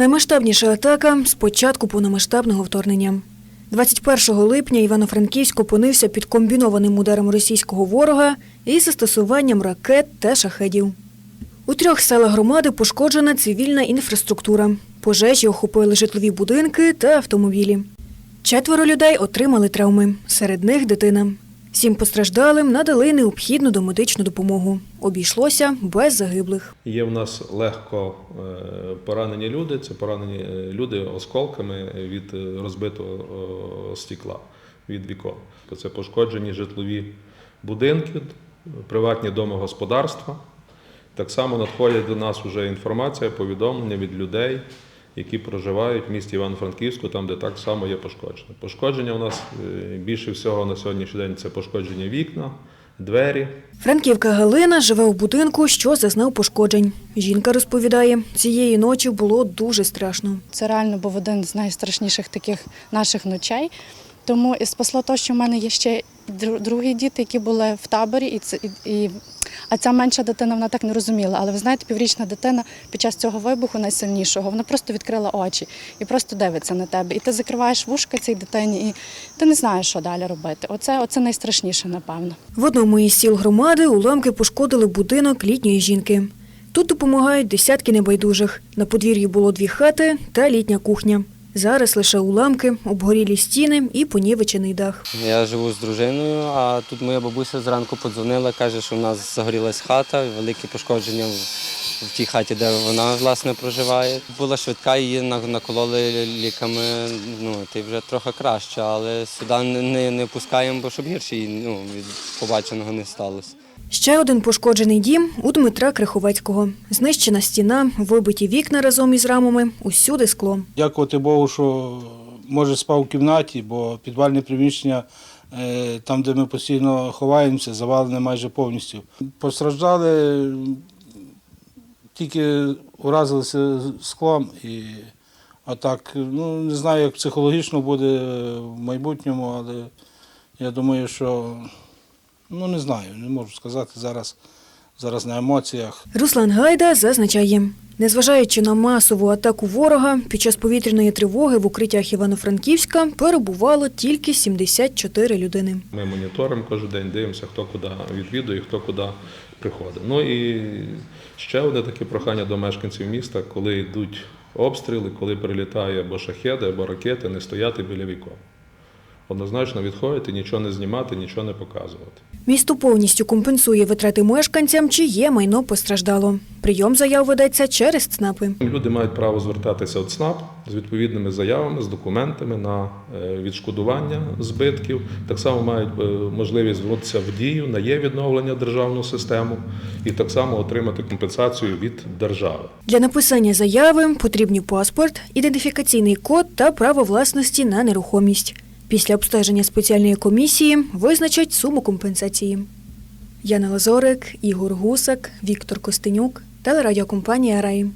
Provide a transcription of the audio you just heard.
Наймасштабніша атака з початку повномасштабного вторгнення. 21 липня Івано-Франківськ опинився під комбінованим ударом російського ворога із застосуванням ракет та шахедів. У трьох селах громади пошкоджена цивільна інфраструктура. Пожежі охопили житлові будинки та автомобілі. Четверо людей отримали травми, серед них дитина. Всім постраждалим надали необхідну домедичну допомогу. Обійшлося без загиблих. Є в нас легко е, поранені люди. Це поранені е, люди осколками від е, розбитого стекла від вікон. Це пошкоджені житлові будинки, приватні домогосподарства. Так само надходять до нас вже інформація, повідомлення від людей, які проживають в місті Івано-Франківську, там, де так само є пошкодження. Пошкодження у нас е, більше всього на сьогоднішній день це пошкодження вікна, двері. Франківка Галина живе у будинку, що зазнав пошкоджень. Жінка розповідає, цієї ночі було дуже страшно. Це реально був один з найстрашніших таких наших ночей. Тому і спасло те, що в мене є ще дру- другі діти, які були в таборі, і це і, і а ця менша дитина вона так не розуміла. Але ви знаєте, піврічна дитина під час цього вибуху найсильнішого вона просто відкрила очі і просто дивиться на тебе. І ти закриваєш вушка цій дитині, і ти не знаєш, що далі робити. Оце, оце найстрашніше, напевно. В одному із сіл громади уламки пошкодили будинок літньої жінки. Тут допомагають десятки небайдужих. На подвір'ї було дві хати та літня кухня. Зараз лише уламки, обгорілі стіни і понівечений дах. Я живу з дружиною, а тут моя бабуся зранку подзвонила, каже, що в нас загорілась хата, великі пошкодження в, тій хаті, де вона власне проживає. Була швидка, її накололи ліками. Ну ти вже трохи краще, але сюди не, не, пускаємо, бо щоб гірше ну, від побаченого не сталося. Ще один пошкоджений дім у Дмитра Криховецького. Знищена стіна, вибиті вікна разом із рамами, усюди скло. Дякувати Богу, що може спав в кімнаті, бо підвальне приміщення, е, там, де ми постійно ховаємося, завалене майже повністю. Постраждали, тільки уразилися склом. І, а так, ну не знаю, як психологічно буде в майбутньому, але я думаю, що ну не знаю, не можу сказати зараз, зараз на емоціях. Руслан Гайда зазначає, незважаючи на масову атаку ворога, під час повітряної тривоги в укриттях Івано-Франківська перебувало тільки 74 людини. Ми моніторимо кожен день, дивимося, хто куди відвідує, хто куди приходить. Ну і ще одне таке прохання до мешканців міста, коли йдуть обстріли, коли прилітає або шахеди, або ракети, не стояти біля вікон. Однозначно відходити, нічого не знімати, нічого не показувати. Місто повністю компенсує витрати мешканцям, чиє майно постраждало. Прийом заяв ведеться через ЦНАПи. Люди мають право звертатися в ЦНАП з відповідними заявами, з документами на е, відшкодування збитків. Так само мають е, можливість звернутися в дію на є відновлення державну систему і так само отримати компенсацію від держави. Для написання заяви потрібні паспорт, ідентифікаційний код та право власності на нерухомість. Після обстеження спеціальної комісії визначать суму компенсації. Яна Лазорик, Ігор Гусак, Віктор Костенюк, телерадіокомпанія Рай.